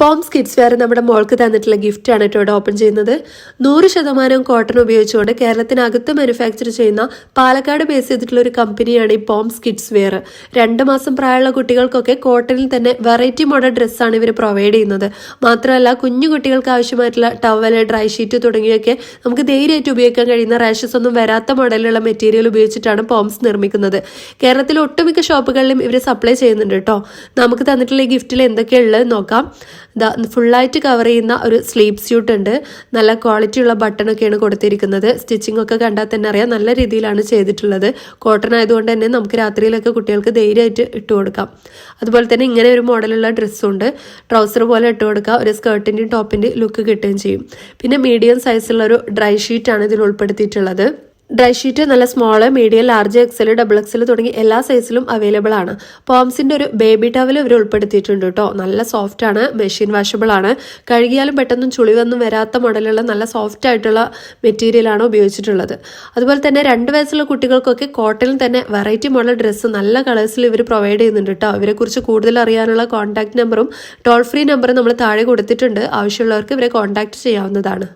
Poems kids wear നമ്മുടെ മോൾക്ക് തന്നിട്ടുള്ള ഗിഫ്റ്റ് ആണ് കേട്ടോ ഇവിടെ ഓപ്പൺ ചെയ്യുന്നത്. നൂറ് ശതമാനം കോട്ടൺ ഉപയോഗിച്ചുകൊണ്ട് കേരളത്തിനകത്ത് മാനുഫാക്ചർ ചെയ്യുന്ന പാലക്കാട് ബേസ് ചെയ്തിട്ടുള്ള ഒരു കമ്പനിയാണ് ഈ പോംസ് കിഡ്സ് വെയർ രണ്ട് മാസം പ്രായമുള്ള കുട്ടികൾക്കൊക്കെ കോട്ടണിൽ തന്നെ വെറൈറ്റി മോഡൽ ഡ്രസ്സാണ് ഇവർ പ്രൊവൈഡ് ചെയ്യുന്നത്. മാത്രമല്ല കുഞ്ഞു കുട്ടികൾക്ക് ആവശ്യമായിട്ടുള്ള ടവൽ ഡ്രൈ ഷീറ്റ് തുടങ്ങിയൊക്കെ നമുക്ക് ധൈര്യമായിട്ട് ഉപയോഗിക്കാൻ കഴിയുന്ന റാഷസ് ഒന്നും വരാത്ത മോഡലിലുള്ള മെറ്റീരിയൽ ഉപയോഗിച്ചിട്ടാണ് പോംസ് നിർമ്മിക്കുന്നത്. കേരളത്തിലെ ഒട്ടുമിക്ക ഷോപ്പുകളിലും ഇവർ സപ്ലൈ ചെയ്യുന്നുണ്ട് കേട്ടോ. നമുക്ക് തന്നിട്ടുള്ള ഈ ഗിഫ്റ്റിൽ എന്തൊക്കെയുള്ളത് നോക്കാം. ഫുള്ളായിട്ട് കവർ ചെയ്യുന്ന ഒരു സ്ലീപ് സ്യൂട്ട് ഉണ്ട്. നല്ല ക്വാളിറ്റി ഉള്ള ബട്ടണൊക്കെയാണ് കൊടുത്തിരിക്കുന്നത്. സ്റ്റിച്ചിങ് ഒക്കെ കണ്ടാൽ തന്നെ അറിയാം നല്ല രീതിയിലാണ് ചെയ്തിട്ടുള്ളത്. കോട്ടൺ ആയതുകൊണ്ട് തന്നെ നമുക്ക് രാത്രിയിലൊക്കെ കുട്ടികൾക്ക് ധൈര്യമായിട്ട് ഇട്ട് കൊടുക്കാം. അതുപോലെ തന്നെ ഇങ്ങനെ ഒരു മോഡലുള്ള ഡ്രസ്സുണ്ട് ട്രൗസർ പോലെ ഇട്ട് കൊടുക്കുക ഒരു സ്കേർട്ടിന്റെയും ടോപ്പിന്റെയും ലുക്ക് കിട്ടുകയും ചെയ്യും. പിന്നെ മീഡിയം സൈസുള്ള ഒരു ഡ്രൈ ഷീറ്റാണ് ഇതിൽ ഉൾപ്പെടുത്തിയിട്ടുള്ളത്. ഡ്രൈ ഷീറ്റ് നല്ല small medium large XL double XL തുടങ്ങി എല്ലാ സൈസിലും അവൈലബിൾ ആണ്. പോംസിന്റെ ഒരു ബേബി ടവൽ ഇവർ ഉൾപ്പെടുത്തിയിട്ടുണ്ട് കേട്ടോ നല്ല സോഫ്റ്റ് ആണ് മെഷീൻ വാഷബിൾ ആണ്. കഴുകിയാലും പെട്ടെന്ന് ചുളിവൊന്നും വരാത്ത മോഡലുള്ള നല്ല സോഫ്റ്റ് ആയിട്ടുള്ള മെറ്റീരിയൽ ആണ് ഉപയോഗിച്ചിട്ടുള്ളത്. അതുപോലെ തന്നെ രണ്ട് വയസ്സുള്ള കുട്ടികൾക്കൊക്കെ കോട്ടണിൽ തന്നെ വെറൈറ്റി മോഡൽ ഡ്രസ്സ് നല്ല കളേഴ്സിൽ ഇവർ പ്രൊവൈഡ് ചെയ്യുന്നുണ്ട് കേട്ടോ ഇവരെക്കുറിച്ച് കൂടുതൽ അറിയാനുള്ള കോൺടാക്ട് നമ്പറും ടോൾ ഫ്രീ നമ്പറും നമ്മൾ താഴെ കൊടുത്തിട്ടുണ്ട്. ആവശ്യമുള്ളവർക്ക് ഇവരെ കോൺടാക്ട് ചെയ്യാവുന്നതാണ്.